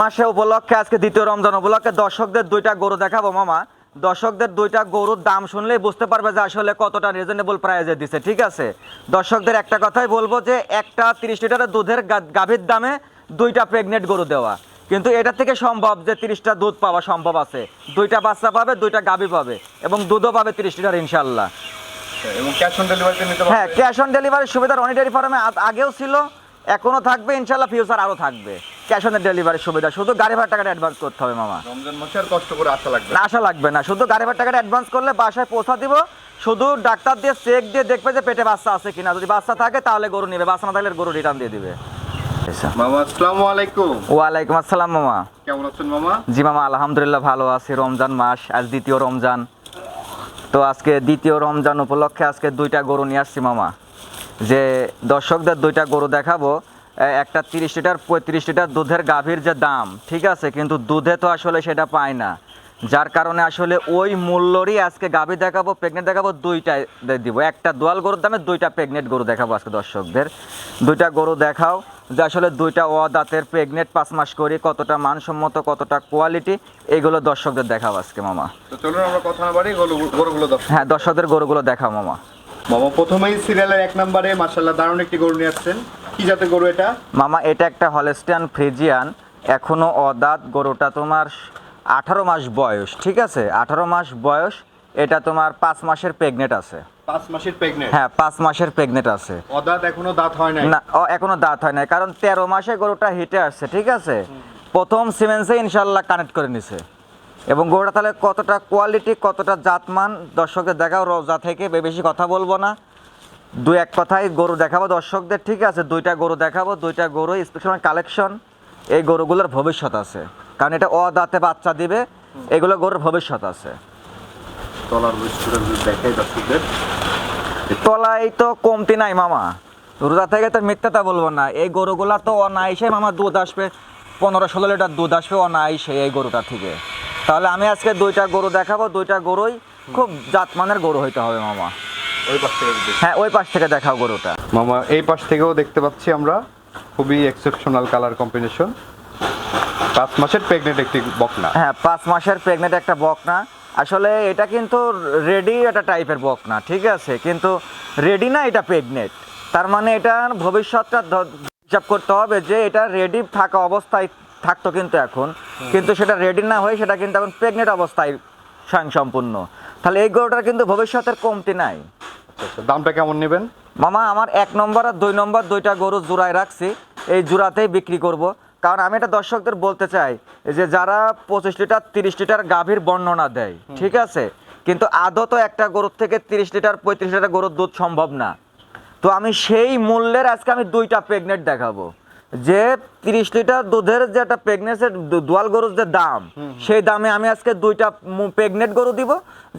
মাসে উপলক্ষে আজকে দ্বিতীয় রমজান উপলক্ষে দর্শকদের দুইটা গরু দেখাবো মামা। দর্শকদের দুইটা গরুর দাম শুনলেই বুঝতে পারবে যে আসলে কতটা রিজনেবল প্রাইজে দিছে ঠিক আছে? দর্শকদের একটা কথাই বলব যে একটা তিরিশ লিটারের দুধের গাভীর দামে দুইটা প্রেগনেন্ট গরু দেওয়া। কিন্তু এটা থেকে সম্ভব যে তিরিশটা দুধ পাওয়া সম্ভব আছে। দুইটা বাচ্চা পাবে দুইটা গাভী পাবে এবং দুধও পাবে তিরিশ লিটার ইনশাল্লাহ এবং ক্যাশ অন ডেলিভারিতে নিতে হ্যাঁ ক্যাশ অন ডেলিভারির সুবিধা রনি ডেয়ারি ফার্মে আগেও ছিল এখনও থাকবে ইনশাল্লাহ ফিউচার আরও থাকবে। ক্যাশ অন ডেলিভারির সুবিধা শুধু গাড়ি ভাড়া টাকাটা অ্যাডভান্স করতে হবে মামা। রমজান মাসে আর কষ্ট করে আসা লাগবে না, আশা লাগবে না। শুধু গাড়ি ভাড়া টাকাটা অ্যাডভান্স করলে বাসায় পৌঁছা দিব। শুধু ডাক্তার দিয়ে চেক দিয়ে দেখবে যে পেটে বাচ্চা আছে কিনা। যদি বাচ্চা থাকে তাহলে গরু নেবে বাচ্চা না থাকলে গরু রিটার্ন দিয়ে দিবে। মামা আসসালামু আলাইকুম। ওয়ালাইকুম আসসালাম মামা। কেমন আছেন মামা? জি মামা আলহামদুলিল্লাহ ভালো আছি। রমজান মাস আজ দ্বিতীয় রমজান। তো আজকে দ্বিতীয় রমজান উপলক্ষে আজকে দুইটা গরু নিয়ে আসছি মামা। যে দর্শকদের দুইটা গরু দেখাবো। একটা তিরিশ লিটার পঁয়ত্রিশ লিটার দুধের গাভীর যে দাম ঠিক আছে কিন্তু দুধে তো আসলে সেটা পায় না। যার কারণে আসলে ওই মূল্যরই আজকে গাভী দেখাবো প্রেগনেন্ট দেখাবো দুইটাই দিব। একটা দোয়াল গরুর দামে দুইটা প্রেগনেন্ট গরু দেখাবো আজকে দর্শকদের। দুইটা গরু দেখাও যে আসলে দুইটা অ দাঁতের প্রেগনেন্ট পাঁচ মাস করি কতটা মানসম্মত কতটা কোয়ালিটি এগুলো দর্শকদের দেখাবো আজকে মামা। চলুন আমরা কথা না বাড়ি গরু গরুগুলো হ্যাঁ দর্শকদের গরুগুলো দেখাও মামা। মামা প্রথমেই সিরিয়ালের এক নম্বরে মাশাল্লাহ দারুণ একটি গরু নিয়ে আসছেন। কি জাতের গরু এটা? মামা এটা একটা হলেস্টিয়ান ফ্রিজিয়ান। এখনও অদাঁত গরুটা তোমার আঠারো মাস বয়স ঠিক আছে? আঠারো মাস বয়স এটা তোমার পাঁচ মাসের প্রেগনেন্ট আছে। পাঁচ মাসের প্রেগনেন্ট হ্যাঁ পাঁচ মাসের প্রেগনেন্ট আছে। অদাঁত এখনও দাঁত হয় নাই? না এখনও দাঁত হয় না কারণ তেরো মাসে গরুটা হিটে আসছে ঠিক আছে? প্রথম সিমেন্সে ইনশাল্লাহ কানেক্ট করে নিছে। এবং গরুটা তাহলে কতটা কোয়ালিটি কতটা জাতমান দর্শকদের দেখাও রোজা থেকে বেশি কথা বলব না। দুই এক কথাই গরু দেখাবো। দর্শকদের ঠিক আছে দুইটা গরু দেখাবো দুইটা গরু স্পেশাল কালেকশন এই গরুগুলোর ভবিষ্যৎ আছে। কারণ এটা অদাঁতে বাচ্চা দিবে এগুলো গরুর ভবিষ্যৎ আছে। তলায় তো কমতি নাই মামা। রোজা থেকে তো মিথ্যাটা বলব না। এই গরুগুলা তো অনায়াসে মামা দুধ আসবে পনেরো ষোলো লিটার দুধ আসবে অনায়াসে এই গরুটা থেকে। তাহলে আমি আজকে দুইটা গরু দেখাবো দুইটা গরুই খুব জাতমানের গরু হইতে হবে মামা। ওই পাশ থেকে। হ্যাঁ ওই পাশ থেকে দেখাও গরুটা। মামা এই পাশ থেকেও দেখতে পাচ্ছি আমরা খুবই এক্সেপশনাল কালার কম্বিনেশন পাঁচ মাসের প্রেগনেন্ট একটি বকনা। হ্যাঁ পাঁচ মাসের প্রেগনেন্ট একটা বকনা। আসলে এটা কিন্তু রেডি একটা টাইপের বকনা ঠিক আছে? কিন্তু রেডি না এটা প্রেগনেন্ট তার মানে এটার ভবিষ্যৎটা হিসাব করতে হবে যে এটা রেডি থাকা অবস্থায় থাকতো কিন্তু এখন। কিন্তু সেটা রেডি না হয়ে সেটা কিন্তু এখন প্রেগনেন্ট অবস্থায় স্বয়ংসম্পূর্ণ। তাহলে এই গরুটার কিন্তু ভবিষ্যতের কমতি নাই। আচ্ছা, আচ্ছা, দামটা কেমন নেবেন? মামা আমার এক নম্বর আর দুই নম্বর দুইটা গরু জোড়ায় রাখছি। এই জোড়াতেই বিক্রি করব। কারণ আমি এটা দর্শকদের বলতে চাই যে যারা পঁচিশ লিটার তিরিশ লিটার গাভীর বর্ণনা দেয় ঠিক আছে? কিন্তু আদত একটা গরুর থেকে তিরিশ লিটার পঁয়ত্রিশ লিটার গরুর দুধ সম্ভব না। তো আমি সেই মূল্যের আজকে আমি দুইটা প্রেগনেন্ট দেখাবো। যে তিরিশ লিটার দুধের যে একটা প্রেগনেন্সের দোয়াল গরুর যে দাম সেই দামে আমি আজকে দুইটা প্রেগনেন্ট গরু দিব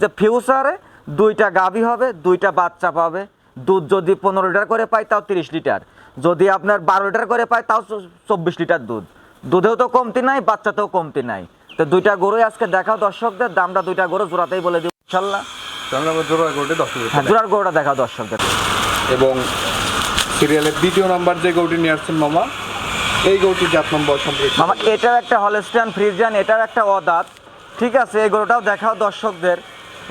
যে ফিউচারে দুইটা গাভী হবে দুইটা বাচ্চা পাবে। দুধ যদি পনেরো লিটার করে পাই তাও তিরিশ লিটার। যদি আপনার বারো লিটার করে পায় তাও চব্বিশ লিটার দুধ। দুধেও তো কমতি নাই বাচ্চাতেও কমতি নাই। তো দুইটা গরুই আজকে দেখাও দর্শকদের দামটা দুইটা গরু জোড়াতেই বলে দিব ইনশাল্লাহ। তাহলে আমরা জোড়া গরুটি দশ হ্যাঁ জোড়ার গরুটা দেখাও দর্শকদের। এবং সিরিয়ালের দ্বিতীয় নাম্বার যে গরুটি নিয়ে আসছেন মামা এই গরুটির জাত নম্বর সম্পর্কে মামা এটাও একটা হলস্টিয়ান ফ্রিজিয়ান এটাও একটা অদাঁত। ঠিক আছে এই গরুটাও দেখাও দর্শকদের।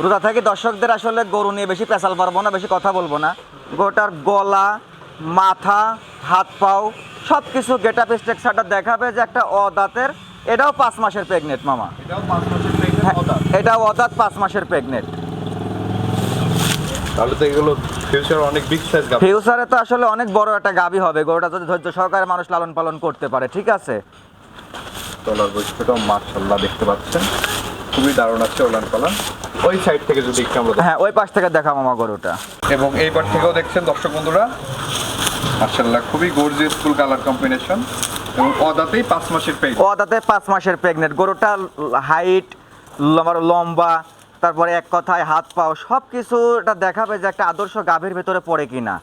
রোজা থেকে দর্শকদের আসলে গরু নিয়ে বেশি পেঁচাল পারব না বেশি কথা বলব না। গরুটার গলা মাথা হাত পাও সব কিছু গেট আপ স্ট্রাকচারটা দেখাবে যে একটা অদাতের এটাও পাঁচ মাসের প্রেগনেন্ট মামা। প্রেগনেন্ট হ্যাঁ, অদাঁত। পাঁচ মাসের প্রেগনেন্ট তাহলে তো এগুলো ফিউচার অনেক বিগ সাইজ গাছ ফিউচারে তো আসলে অনেক বড় একটা গাবি হবে গরুটা যদি ধৈর্য সহকারে মানুষ লালন পালন করতে পারে ঠিক আছে? তলার বৈশিষ্ট্যটাও দেখতে পাচ্ছেন। খুবই দারুণ আছে ওলান পালান। ওই সাইড থেকে যদি একটু আমরা হ্যাঁ ওই পাশ থেকে দেখা মামা গরুটা। এবং এই পার থেকেও দেখছেন দর্শক বন্ধুরা মার্শাল্লাহ খুবই গর্জিয়াস ফুল কালার কম্বিনেশন এবং অদাতেই পাঁচ মাসের ও তাতে পাঁচ মাসের প্রেগনেন্ট গরুটা হাইট লম্বা তারপরে এক কথায় হাত পাও সব কিছু এটা দেখাবে যে একটা আদর্শ গাভীর ভেতরে পড়ে কিনা।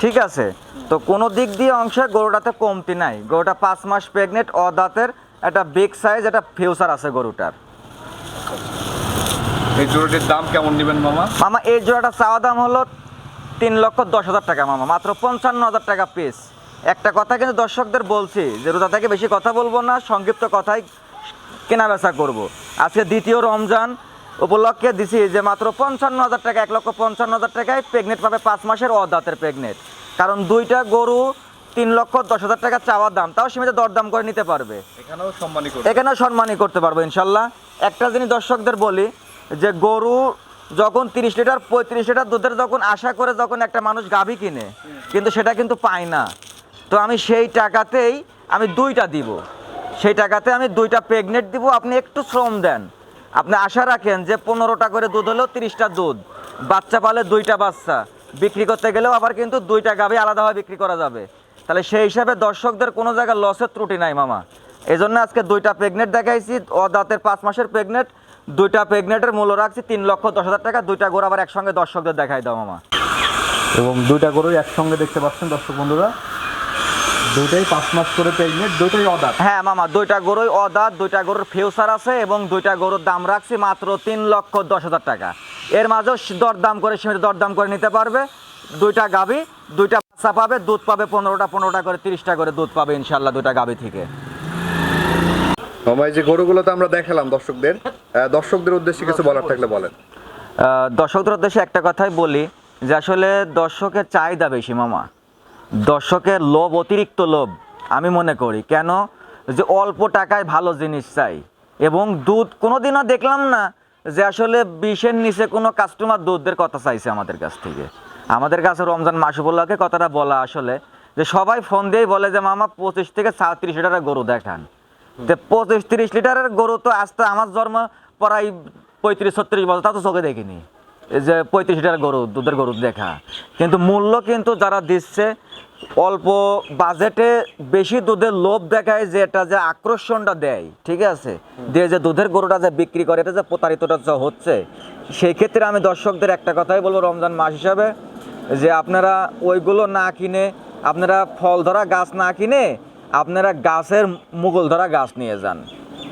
ঠিক আছে? তো কোনো দিক দিয়ে অংশে গরুটাতে কমতি নাই। গরুটা পাঁচ মাস প্রেগনেন্ট অদাঁতের একটা বিগ সাইজ একটা ফিউচার আছে গরুটার। এই জোড়াটির দাম কেমন নেবেন মামা? মামা এই জোড়াটা চাওয়া দাম হলো তিন লক্ষ দশ হাজার টাকা মামা মাত্র পঞ্চান্ন হাজার টাকা পিস একটা কথা কিন্তু দর্শকদের বলছি যে রোজা থেকে বেশি কথা বলব না সংক্ষিপ্ত কথাই কেনা বেচা করব। আজকে দ্বিতীয় রমজান উপলক্ষে দিছি যে মাত্র পঞ্চান্ন হাজার টাকা এক লক্ষ পঞ্চান্ন হাজার টাকায় প্রেগনেট পাবে পাঁচ মাসের অদাতের প্রেগনেট কারণ দুইটা গরু তিন লক্ষ দশ হাজার টাকা চাওয়ার দাম তাও সীমিত দরদাম করে নিতে পারবে। এখানেও সম্মানী করবে। এখানে সম্মানই করতে পারব ইনশাল্লাহ। একটা জিনিস দর্শকদের বলি যে গরু যখন তিরিশ লিটার, পঁয়ত্রিশ লিটার দুধের যখন আশা করে যখন একটা মানুষ গাভী কিনে, কিন্তু সেটা কিন্তু পায় না। তো আমি সেই টাকাতেই আমি দুইটা দিব। সেই টাকাতে আমি দুইটা প্রেগনেন্ট দিব, আপনি একটু শ্রম দেন। আপনি আশা রাখেন যে পনেরোটা করে দুধ হলেও তিরিশটা দুধ। বাচ্চা পালে দুইটা বাচ্চা। বিক্রি করতে গেলেও আবার কিন্তু দুইটা গাভী আলাদাভাবে বিক্রি করা যাবে। তাহলে সেই হিসাবে দর্শকদের কোনো জায়গায় লসের ত্রুটি নাই, মামা। এই জন্য আজকে দুইটা প্রেগনেন্ট দেখাইছি, অদাতের পাঁচ মাসের প্রেগনেন্ট দুইটা প্রেগনেন্টের মূল্য রাখছি তিন লক্ষ দশ হাজার টাকা দুইটা গরু আবার একসঙ্গে দর্শকদের দেখাই দাও মামা। এবং দুইটা গরুই একসঙ্গে দেখতে পাচ্ছেন দর্শক বন্ধুরা। দুইটাই পাঁচ মাস করে প্রেগনেন্ট দুইটাই অদার। হ্যাঁ মামা দুইটা গরুই অদাত দুইটা গরুর ফিউচার আছে এবং দুইটা গরুর দাম রাখছি মাত্র তিন লক্ষ দশ হাজার টাকা। এর মাঝেও দরদাম করে সীমিত দরদাম করে নিতে পারবে। দুইটা গাভী দুইটা বাচ্চা পাবে দুধ পাবে পনেরোটা পনেরোটা করে তিরিশটা করে দুধ পাবে ইনশাল্লাহ দুইটা গাভী থেকে। মামা যে গরুগুলো তো আমরা দেখালাম দর্শকদের দর্শকদের উদ্দেশ্যে কিছু বলার থাকলে বলেন। দর্শকদের উদ্দেশ্যে একটা কথাই বলি যে আসলে দর্শকের চাহিদা বেশি, মামা। দর্শকের লোভ, অতিরিক্ত লোভ, আমি মনে করি। কেন? যে অল্প টাকায় ভালো জিনিস চাই। এবং দুধ কোনোদিনও দেখলাম না যে আসলে বিশের নিচে কোনো কাস্টমার দুধের কথা চাইছে আমাদের কাছ থেকে। আমাদের কাছে রমজান মাস কথাটা বলা আসলে যে সবাই ফোন দিয়েই বলে যে, মামা, পঁচিশ থেকে সাঁত্রিশ লিটারের গরু দেখান। পঁচিশ তিরিশ লিটারের গরু তো আজ তো আমার জন্ম প্রায় পঁয়ত্রিশ, ছত্রিশ বছর, তা তো চোখে দেখিনি। এই যে পঁয়ত্রিশ লিটার গরু, দুধের গরু দেখা। কিন্তু মূল্য কিন্তু যারা দিচ্ছে, অল্প বাজেটে বেশি দুধের লোভ দেখায় যে এটা যে আকর্ষণটা দেয়, ঠিক আছে? দিয়ে যে দুধের গরুটা যে বিক্রি করে, এটা যে প্রতারিতটা যে হচ্ছে, সেই ক্ষেত্রে আমি দর্শকদের একটা কথাই বলব রমজান মাস হিসাবে, যে আপনারা ওইগুলো না কিনে, আপনারা ফল ধরা গাছ না কিনে আপনারা গাছের মুকুল ধরা গাছ নিয়ে যান।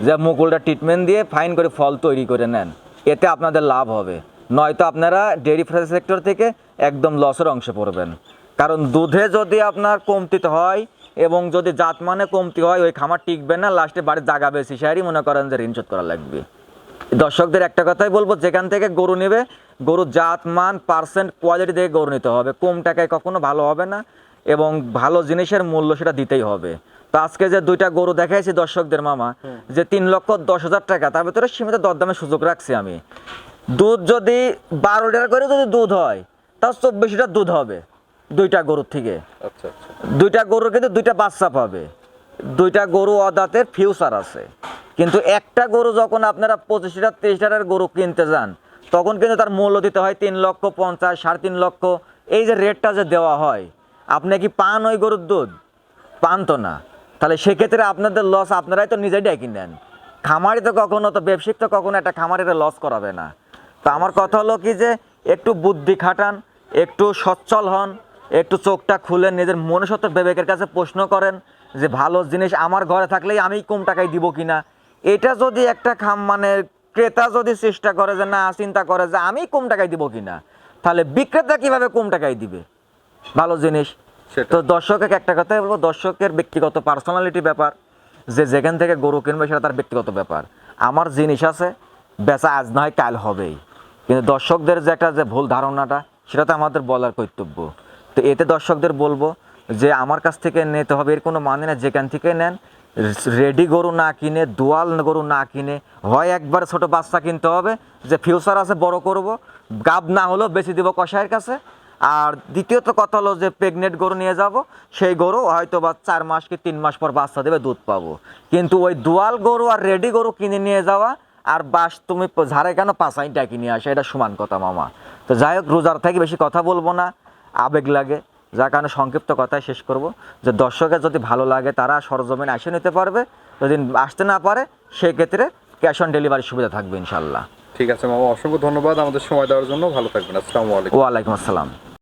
যে মুকুলটা ট্রিটমেন্ট দিয়ে ফাইন করে ফল তৈরি করে নেন। এতে আপনাদের লাভ হবে। নয়তো আপনারা ডেয়ারি ফ্রেশ সেক্টর থেকে একদম লসের অংশে পড়বেন। কারণ দুধে যদি আপনার কমতিতে হয় এবং যদি জাত মানে কমতি হয়, ওই খামার টিকবে না লাস্টে বাড়ির জায়গা বেশি। সারি মনে করেন যে ঋণ শোধ করা লাগবে। দর্শকদের একটা কথাই বলব, যেখান থেকে গরু নেবে গরু জাত মান পার্সেন্ট কোয়ালিটি দেখে গরু নিতে হবে। কম টাকায় কখনো ভালো হবে না। এবং ভালো জিনিসের মূল্য সেটা দিতেই হবে। তো আজকে যে দুইটা গরু দেখাইছি দর্শকদের মামা যে তিন লক্ষ দশ হাজার টাকা তার ভিতরে সীমিত দরদামের সুযোগ রাখছি আমি। দুধ যদি বারো লিটার করে যদি দুধ হয় তাও চব্বিশ লিটার দুধ হবে দুইটা গরুর থেকে। আচ্ছা আচ্ছা। দুইটা গরুর কিন্তু দুইটা বাচ্চা পাবে। দুইটা গরু অদাতের ফিউচার আছে। কিন্তু একটা গরু যখন আপনারা পঁচিশ লিটার তিরিশ লিটারের গরু কিনতে যান তখন কিন্তু তার মূল্য দিতে হয় তিন লক্ষ পঞ্চাশ সাড়ে তিন লক্ষ। এই যে রেটটা যে দেওয়া হয় আপনি কি পান ওই গরুর দুধ? পান তো না। তাহলে সেক্ষেত্রে আপনাদের লস আপনারাই তো নিজেই ডেকে নেন। খামারি তো কখনো তো ব্যবসায়িক তো কখনো একটা খামারের লস করাবে না। তো আমার কথা হলো কি যে, একটু বুদ্ধি খাটান, একটু সচ্ছল হন, একটু চোখটা খুলে নিজের মনুষ্যত্ব বিবেকের কাছে প্রশ্ন করেন যে, ভালো জিনিস আমার ঘরে থাকলেই আমি কম টাকায় দিব কিনা এটা যদি একটা খাম মানে ক্রেতা যদি চেষ্টা করে যে, না, চিন্তা করে যে, আমি কম টাকায় দিব কিনা তাহলে বিক্রেতা কীভাবে কম টাকায় দিবে? ভালো জিনিস। তো দর্শকের একটা কথাই বলব দর্শকের ব্যক্তিগত পার্সোনালিটি ব্যাপার যে যেখান থেকে গরু কিনবে সেটা তার ব্যক্তিগত ব্যাপার। আমার জিনিস আছে বেচা আজ নয় কাল হবেই। কিন্তু দর্শকদের যে একটা যে ভুল ধারণাটা সেটা তো আমাদের বলার কর্তব্য। তো এতে দর্শকদের বলব যে আমার কাছ থেকে নিতে হবে এর কোনো মানে না যেখান থেকে নেন রেডি গরু না কিনে দোয়াল গরু না কিনে হয় একবার ছোট বাচ্চা কিনতে হবে যে ফিউচার আছে বড় করব গাব না হলেও বেশি দিব কষায়ের কাছে আর দ্বিতীয়ত কথা হলো যে প্রেগনেন্ট গরু নিয়ে যাব সেই গরু হয়তো বা চার মাস কি তিন মাস পর বাচ্চা দেবে দুধ পাবো। কিন্তু ওই দোয়াল গরু আর রেডি গরু কিনে নিয়ে যাওয়া আর বাস তুমি ঝাড়ে কেন পাঁচাই ডাকি নিয়ে আসা এটা সমান কথা মামা। তো যাই হোক রোজার থেকে বেশি কথা বলব না আবেগ লাগে। যার কারণে সংক্ষিপ্ত কথাই শেষ করব। যে দর্শকের যদি ভালো লাগে তারা সরজমিন আসে নিতে পারবে। যদি আসতে না পারে সেক্ষেত্রে ক্যাশ অন ডেলিভারি সুবিধা থাকবে ইনশাল্লাহ ঠিক আছে মামা অসংখ্য ধন্যবাদ আমাদের সময় দেওয়ার জন্য। ভালো থাকবেন আসসালামু আলাইকুম। ওয়ালাইকুম আসসালাম।